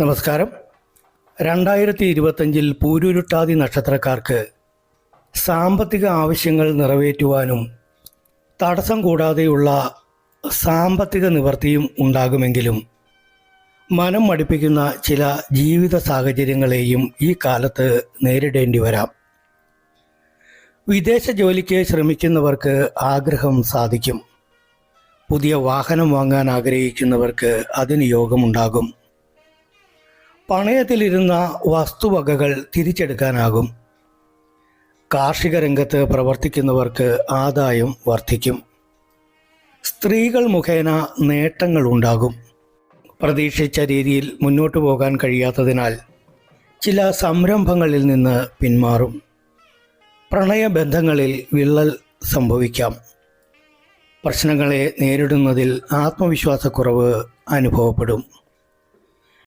നമസ്കാരം. രണ്ടായിരത്തി ഇരുപത്തഞ്ചിൽ പൂരുരുട്ടാതി നക്ഷത്രക്കാർക്ക് സാമ്പത്തിക ആവശ്യങ്ങൾ നിറവേറ്റുവാനും തടസ്സം കൂടാതെയുള്ള സാമ്പത്തിക നിവൃത്തിയും ഉണ്ടാകുമെങ്കിലും മനം മടുപ്പിക്കുന്ന ചില ജീവിത സാഹചര്യങ്ങളെയും ഈ കാലത്ത് നേരിടേണ്ടി വരാം. വിദേശ ജോലിക്ക് ശ്രമിക്കുന്നവർക്ക് ആഗ്രഹം സാധിക്കും. പുതിയ വാഹനം വാങ്ങാൻ ആഗ്രഹിക്കുന്നവർക്ക് അതിന് യോഗമുണ്ടാകും. പണയത്തിലിരുന്ന വസ്തുവകകൾ തിരിച്ചെടുക്കാനാകും. കാർഷിക രംഗത്ത് പ്രവർത്തിക്കുന്നവർക്ക് ആദായം വർദ്ധിക്കും. സ്ത്രീകൾ മുഖേന നേട്ടങ്ങൾ ഉണ്ടാകും. പ്രതീക്ഷിച്ച രീതിയിൽ മുന്നോട്ടു പോകാൻ കഴിയാത്തതിനാൽ ചില സംരംഭങ്ങളിൽ നിന്ന് പിന്മാറും. പ്രണയബന്ധങ്ങളിൽ വിള്ളൽ സംഭവിക്കാം. പ്രശ്നങ്ങളെ നേരിടുന്നതിൽ ആത്മവിശ്വാസക്കുറവ് അനുഭവപ്പെടും.